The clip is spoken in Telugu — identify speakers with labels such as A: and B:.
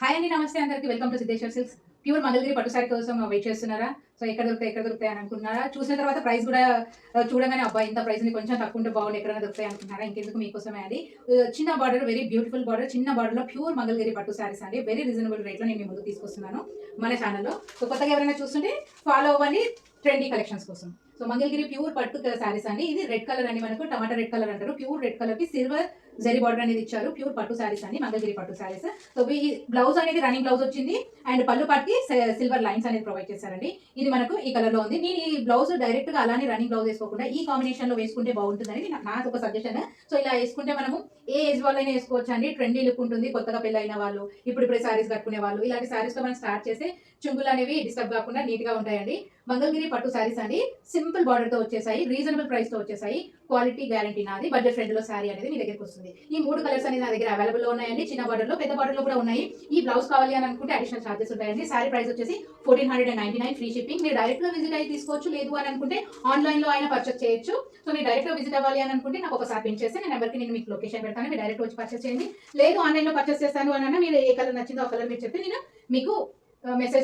A: హాయ్ అండి నమస్తే అందరికి. Welcome to Siddheshwar silks pure Mangalagiri పట్టు శారీ కోసం వెయిట్ చేస్తున్నారా? సో ఎక్కడ దొరుకుతాయి ఎక్కడ దొరుకుతాయి అని అనుకున్నారా? చూసిన తర్వాత ప్రైస్ కూడా చూడగానే అబ్బాయి ఇంత ప్రైస్ని కొంచెం తక్కువ ఉంటే బాగుంది ఎక్కడైనా దొరుకుతాయి అనుకున్నారా? ఇంకెందుకు మీకోసమే అది. చిన్న బార్డర్ వెరీ బ్యూటిఫుల్ బార్డర్ చిన్న బార్డర్లో ప్యూర్ మంగళగిరి పట్టు శారీస్ అండి. వెరీ రీజనబుల్ రేట్లో నేను మీ ముందుకు తీసుకొస్తున్నాను మన ఛానల్లో సో కొత్తగా ఎవరైనా చూస్తుంటే ఫాలో అవ్వండి ట్రెండీ కలెక్షన్స్ కోసం. సో మంగళగిరి ప్యూర్ పట్టు శారీస్ అండి. ఇది రెడ్ కలర్ అని మనకు. టమాటా రెడ్ కలర్ అంటారు. ప్యూర్ రెడ్ కలర్కి సిల్వర్ జరీ బార్డర్ అనేది ఇచ్చారు. ప్యూర్ పట్టు సారీస్ అండి మంగళగిరి పట్టు శారీస్ సో ఈ బ్లౌజ్ అనేది రన్నింగ్ బ్లౌజ్ వచ్చింది. అండ్ పళ్ళు పాటికి సిల్వర్ లైన్స్ అనేది ప్రొవైడ్ చేశారండి. ఇది మనకు ఈ కలర్లో ఉంది. నేను ఈ బ్లౌజ్ డైరెక్ట్గా అలానే రన్నింగ్ బ్లౌజ్ వేసుకోకుండా ఈ కాంబినేషన్లో వేసుకుంటే బాగుంటుందని నాకు ఒక సజెషన్ సో ఇలా వేసుకుంటే మనము ఏ ఏజ్ వాళ్ళైనా వేసుకోవచ్చు అండి. ట్రెండీ లుక్ ఉంటుంది. కొత్తగా పెళ్ళైన వాళ్ళు ఇప్పుడు ఇప్పుడే సారీస్ కట్టుకునే వాళ్ళు. ఇలాంటి శారీస్తో మనం స్టార్ట్ చేస్తే చుంగులు అనేవి డిస్టర్బ్ కాకుండా నీట్గా ఉంటాయండి. మంగళగిరి పట్టు సారీస్ అండి. సింపుల్ బార్డర్తో వచ్చేసాయి. రీజనబుల్ ప్రైస్తో వచ్చేసాయి. క్వాలిటీ గ్యారంటీ నాది. బడ్జెట్ ఫ్రెండ్లో సారీ అనేది మీ దగ్గరికి వస్తుంది. ఈ మూడు కలర్స్ అనేది నా దగ్గర అవైలబుల్లో ఉన్నాయండి. చిన్న బార్డర్లో పెద్ద బార్డర్లో కూడా ఉన్నాయి. ఈ బ్లౌజ్ కావాలి అని అనుకుంటే అడిషనల్ చార్జెస్ ఉంటాయండి. సారీ ప్రైస్ వచ్చేసి fourteen hundred and ninety nine free shipping మీరు డైరెక్ట్గా విజిట్ అయ్యి తీసుకోవచ్చు. లేదు అని అనుకుంటే ఆన్లైన్లో అయినా పర్చేస్ చేయొచ్చు. సో మీరు డైరెక్ట్గా విజిట్ అవ్వాలి అని అనుకుంటే నాకు ఒకసారి పిన్ చేస్తే నేను నెంబర్కి నేను మీకు లొకేషన్ పెడతాను. మీరు డైరెక్ట్ వచ్చి పర్చేస్ చేయండి. లేదు ఆన్లైన్లో పర్చేస్ చేస్తాను అని మీరు ఏ కలర్ నచ్చిందో ఆ కలర్ మీరు చెప్తే నేను మీకు మెసేజ్